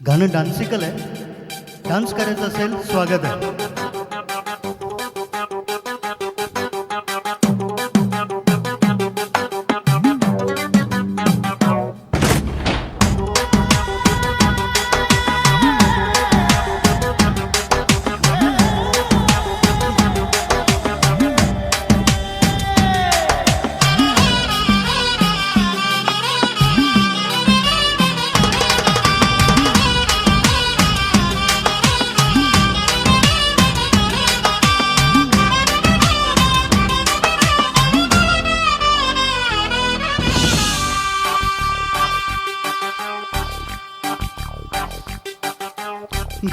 गाणं डान्सिकल आहे. डान्स करायचं असेल स्वागत आहे.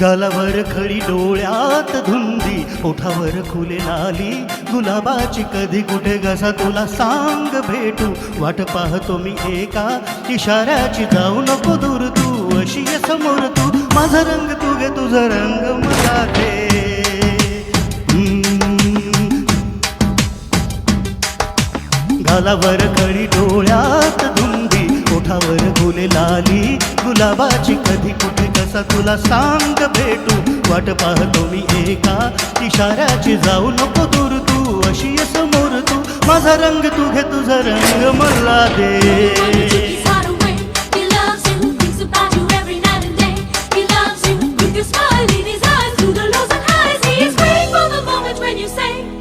गालावर खडी डोळ्यात धुंदी ओठावर खुले लाली. गुलाबाची कधी कुठे घसा तुला सांग भेटू. वाट पाहतो मी एका इशाऱ्याची जाऊ नको दूर तू अशी समोर तू. माझा रंग तू घे तुझा रंग मला घे गालावर खडी डोळ्यात धुंदी ओठावर गुले लाली गुलाबाची कधी कुठे कसा तुला सांग भेटू वाट पाहतो मी एका इशाऱ्याची जाऊ नको दूर तू अशी समोर तू माझा रंग तू घे तुझा रंग मला दे.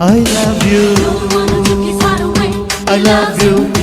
He loves you. I love you.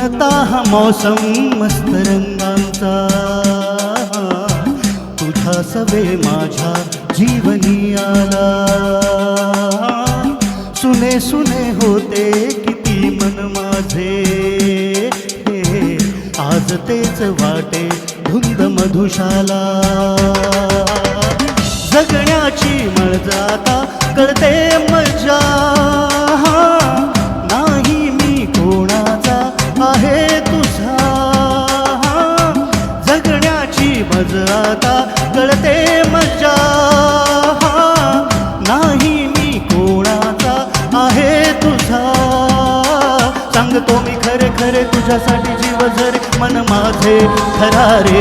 कोणता हा मौसम मस्त रंगांचा. तुझा सवे माझ्या जीवनी आला. सुने सुने होते किती मन माझे. आज तेच वाटे धुंद मधुशाला. जगण्याची मळजाता कळते मजा तुझ्यासाठी जीव जर मन माझे खरारे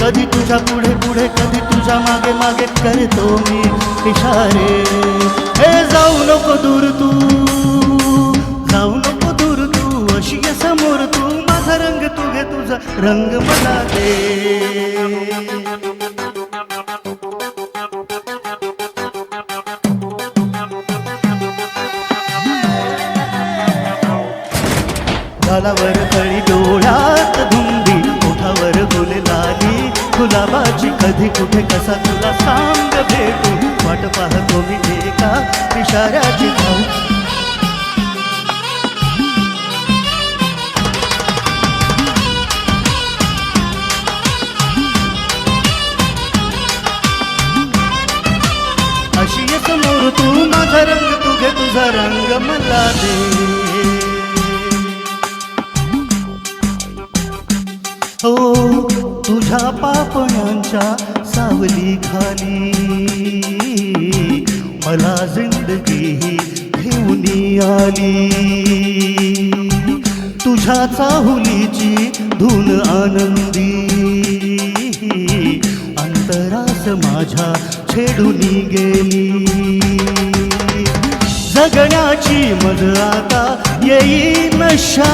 कधी तुझ्या पुढे पुढे कधी तुझ्या मागे मागे करतो मी इशारे. हे जाऊ नको दूर तू जाऊ नको दूर तू अशी समोर तू माझा रंग तू घे तुझा रंग मला दे. गालावर कळी डोळ्यात धुंदी ओठावर गुले लाली गुलाबाची कधी कुठे कसा तुला सांग भेटू? वाट पाहतो मी एका इशाऱ्याची धाव अशी ये समोर तू माझा रंग तुझे तुझा रंग मला दे. हो तुझ्या पापण्यांच्या सावली खाली मला जिंदगी ही घेऊन आली. तुझ्या चाहुलीची धून आनंदी. अंतरास माझ्या छेडून गेली. जगण्याची मज आता येई नशा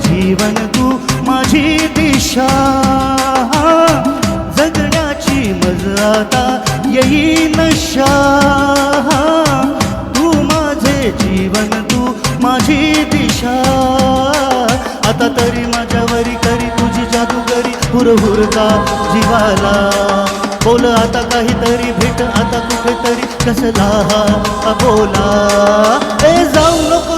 जीवन तू माझी दिशा. जगण्याची मजलाता आता येई नशा तू माझे जीवन तू माझी दिशा. आता तरी माझ्यावरी करी तुझी जादूगरी हुरहुरता जीवाला. बोल आता काहीतरी भेट आता कुठेतरी कसला हा बोला ए जाऊ नको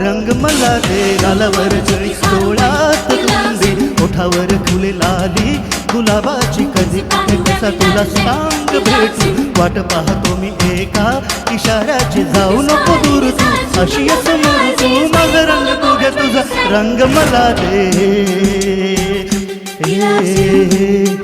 रंग मला दे गालावर जळी डोळ्यात तुंबी. ओठावर फुले लाली गुलाबाची कधी कुठे कसा तुला सांग भेटू. वाट पाहतो मी एका इशाऱ्याची जाऊ नको दूर तू. अशी समोर तू माझा रंग तुझ्या तुझा. रंग मला दे. He ए, ए,